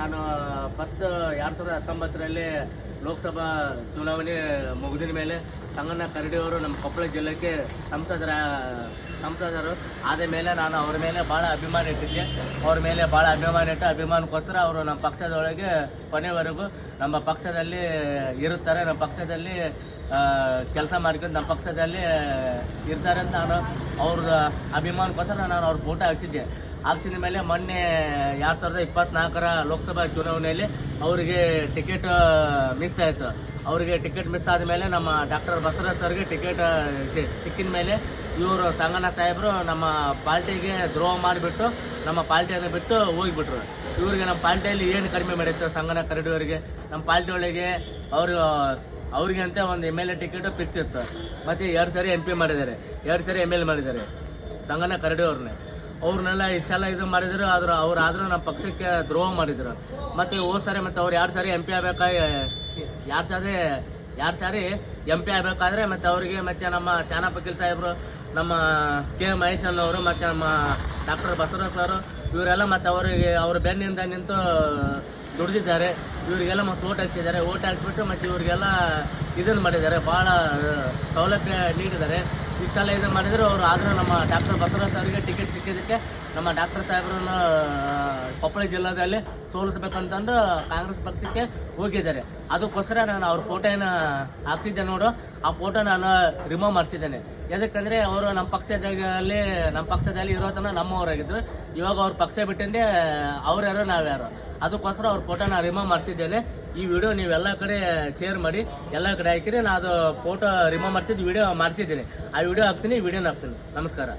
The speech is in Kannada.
ನಾನು ಫಸ್ಟ್ ಎರಡು ಸಾವಿರದ ಹತ್ತೊಂಬತ್ತರಲ್ಲಿ ಲೋಕಸಭಾ ಚುನಾವಣೆ ಮುಗಿದಿನ ಮೇಲೆ ಸಂಗಣ್ಣ ಕರಡಿ ಅವರು ನಮ್ಮ ಕೊಪ್ಪಳ ಜಿಲ್ಲೆಗೆ ಸಂಸದರ, ಸಂಸದರು ಆದ ಮೇಲೆ ನಾನು ಅವ್ರ ಮೇಲೆ ಭಾಳ ಅಭಿಮಾನ ಇಟ್ಟಿದ್ದೆ. ಅವ್ರ ಮೇಲೆ ಭಾಳ ಅಭಿಮಾನ ಇಟ್ಟು ಅಭಿಮಾನಕ್ಕೋಸ್ಕರ ಅವರು ನಮ್ಮ ಪಕ್ಷದೊಳಗೆ ಕೊನೆವರೆಗೂ ನಮ್ಮ ಪಕ್ಷದಲ್ಲಿ ಇರುತ್ತಾರೆ, ನಮ್ಮ ಪಕ್ಷದಲ್ಲಿ ಕೆಲಸ ಮಾಡ್ಕೊಂಡು ನಮ್ಮ ಪಕ್ಷದಲ್ಲಿ ಇರ್ತಾರೆ ಅಂತ ನಾನು ಅವ್ರ ಅಭಿಮಾನಕ್ಕೋಸ್ಕರ ನಾನು ಅವ್ರ ಫೋಟೋ ಹಾಕ್ಸಿದ್ದೆ. ಹಾಕ್ಸಿದ ಮೇಲೆ ಮೊನ್ನೆ ಎರಡು ಸಾವಿರದ ಇಪ್ಪತ್ನಾಲ್ಕರ ಲೋಕಸಭಾ ಚುನಾವಣೆಯಲ್ಲಿ ಅವರಿಗೆ ಟಿಕೆಟ್ ಮಿಸ್ ಆಯಿತು. ಅವರಿಗೆ ಟಿಕೆಟ್ ಮಿಸ್ ಆದಮೇಲೆ ನಮ್ಮ ಡಾಕ್ಟರ್ ಬಸವರಾಜ್ ಸರ್ಗೆ ಟಿಕೆಟ್ ಸಿಕ್ಕಿದ ಮೇಲೆ ಇವರು ಸಂಗನ ಸಾಹೇಬರು ನಮ್ಮ ಪಾರ್ಟಿಗೆ ದ್ರೋಹ ಮಾಡಿಬಿಟ್ಟು, ನಮ್ಮ ಪಾರ್ಟಿಯನ್ನು ಬಿಟ್ಟು ಹೋಗಿಬಿಟ್ರು. ಇವರಿಗೆ ನಮ್ಮ ಪಾರ್ಟಿಯಲ್ಲಿ ಏನು ಕಡಿಮೆ ಮಾಡಿತ್ತು ಸಂಗಣ್ಣ ಕರಡಿಯವರಿಗೆ ನಮ್ಮ ಪಾರ್ಟಿ ಒಳಗೆ ಅವರು, ಅವ್ರಿಗೆ ಅಂತ ಒಂದು M L A ticket fix ಇತ್ತು. ಮತ್ತು ಎರಡು ಸರಿ ಎಂ ಪಿ ಮಾಡಿದ್ದಾರೆ. ಎರಡು ಸರಿ ಎಂ ಎಲ್ ಎ ಮಾಡಿದ್ದಾರೆ. ಸಂಗನ ಕರಡಿ ಅವ್ರನ್ನೇ. ಅವ್ರನ್ನೆಲ್ಲ ಇಷ್ಟೆಲ್ಲ ಇದು ಮಾಡಿದ್ರು, ಆದ್ರೆ ಅವ್ರು ಆದರೂ ನಮ್ಮ ಪಕ್ಷಕ್ಕೆ ದ್ರೋಹ ಮಾಡಿದ್ರು. ಮತ್ತೆ ಹೋದ್ ಸಾರಿ, ಮತ್ತೆ ಅವ್ರು ಎರಡು ಸಾರಿ ಎಂ ಪಿ ಆಗ್ಬೇಕಾ ಎರಡು ಸಾರಿ ಎರಡು ಸಾರಿ ಎಂ ಪಿ ಆಗ್ಬೇಕಾದ್ರೆ ಮತ್ತೆ ಅವರಿಗೆ, ಮತ್ತೆ ನಮ್ಮ ಚಾನ ಪಕೀಲ್ ಸಾಹೇಬರು, ನಮ್ಮ ಕೆ ಮಹೇಶನ್ ಅವರು, ಮತ್ತೆ ನಮ್ಮ ಡಾಕ್ಟರ್ ಬಸವರಾಜ್ ಸರ್, ಇವರೆಲ್ಲ ಮತ್ತೆ ಅವರಿಗೆ, ಅವ್ರ ಬೆನ್ನಿಂದ ನಿಂತು ದುಡಿದಿದ್ದಾರೆ. ಇವರಿಗೆಲ್ಲ ಮತ್ತೆ ಓಟ್ ಹಾಕ್ಸಿದ್ದಾರೆ. ಓಟ್ ಹಾಕ್ಸ್ಬಿಟ್ಟು ಮತ್ತೆ ಇವರಿಗೆಲ್ಲ ಇದನ್ನು ಮಾಡಿದ್ದಾರೆ. ಭಾಳ ಸೌಲಭ್ಯ ನೀಡಿದ್ದಾರೆ. ಇಷ್ಟೆಲ್ಲ ಇದು ಮಾಡಿದ್ರು ಅವರು ಆದರೂ ನಮ್ಮ ಡಾಕ್ಟರ್ ಬಸವರಾಜ್ ಅವರಿಗೆ ಟಿಕೆಟ್ ಸಿಕ್ಕಿದ್ದಕ್ಕೆ ನಮ್ಮ ಡಾಕ್ಟರ್ ಸಾಹೇಬ್ರನ್ನ ಕೊಪ್ಪಳ ಜಿಲ್ಲಾದಲ್ಲಿ ಸೋಲಿಸ್ಬೇಕಂತಂದು ಕಾಂಗ್ರೆಸ್ ಪಕ್ಷಕ್ಕೆ ಹೋಗಿದ್ದಾರೆ. ಅದಕ್ಕೋಸ್ಕರ ನಾನು ಅವ್ರ ಫೋಟೋನ ಹಾಕ್ಸಿದ್ದೆ ನೋಡು. ಆ ಫೋಟೋ ನಾನು ರಿಮೂವ್ ಮಾಡಿಸಿದ್ದೇನೆ. ಯಾಕಂದರೆ ಅವರು ನಮ್ಮ ಪಕ್ಷದಲ್ಲಿ ನಮ್ಮ ಪಕ್ಷದಲ್ಲಿ ಇರೋ ತನಕ ನಮ್ಮವರಾಗಿದ್ರು. ಇವಾಗ ಅವ್ರ ಪಕ್ಷ ಬಿಟ್ಟಿಂದೆ ಅವ್ರು ಯಾರೋ ನಾವ್ಯಾರೋ ಅದಕ್ಕೋಸ್ಕರ ಅವ್ರ ಫೋಟೋನ ರಿಮೂವ್ ಮಾಡಿಸಿದ್ದೇನೆ. ಈ ವಿಡಿಯೋ ನೀವೆಲ್ಲ ಕಡೆ ಶೇರ್ ಮಾಡಿ, ಎಲ್ಲ ಕಡೆ ಹಾಕಿರಿ. ನಾನು ಅದು ಫೋಟೋ ರಿಮೂವ್ ಮಾಡಿಸಿದ್ದು ವಿಡಿಯೋ ಮಾಡಿಸಿದ್ದೀನಿ. ಆ ವಿಡಿಯೋ ಹಾಕ್ತೀನಿ ವಿಡಿಯೋನ ಹಾಕ್ತೀನಿ. ನಮಸ್ಕಾರ.